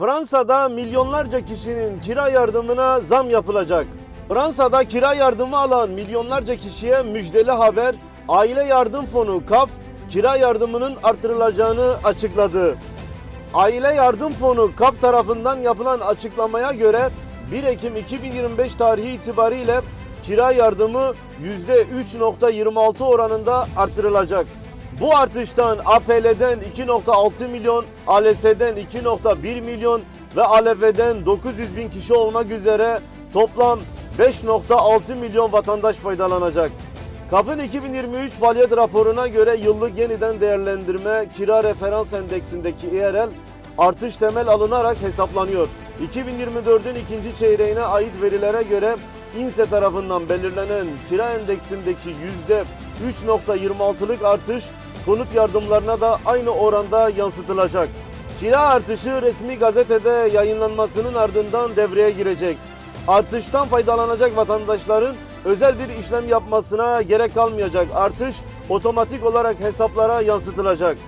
Fransa'da milyonlarca kişinin kira yardımına zam yapılacak. Fransa'da kira yardımı alan milyonlarca kişiye müjdeli haber, Aile Yardım Fonu KAF kira yardımının artırılacağını açıkladı. Aile Yardım Fonu KAF tarafından yapılan açıklamaya göre 1 Ekim 2025 tarihi itibariyle kira yardımı %3.26 oranında artırılacak. Bu artıştan APL'den 2.6 milyon, ALS'den 2.1 milyon ve ALV'den 900 bin kişi olmak üzere toplam 5.6 milyon vatandaş faydalanacak. KAF'ın 2023 faaliyet raporuna göre yıllık yeniden değerlendirme kira referans endeksindeki IRL artış temel alınarak hesaplanıyor. 2024'ün ikinci çeyreğine ait verilere göre İNSE tarafından belirlenen kira endeksindeki %3.26'lık artış konut yardımlarına da aynı oranda yansıtılacak. Kira artışı resmi gazetede yayınlanmasının ardından devreye girecek. Artıştan faydalanacak vatandaşların özel bir işlem yapmasına gerek kalmayacak. Artış otomatik olarak hesaplara yansıtılacak.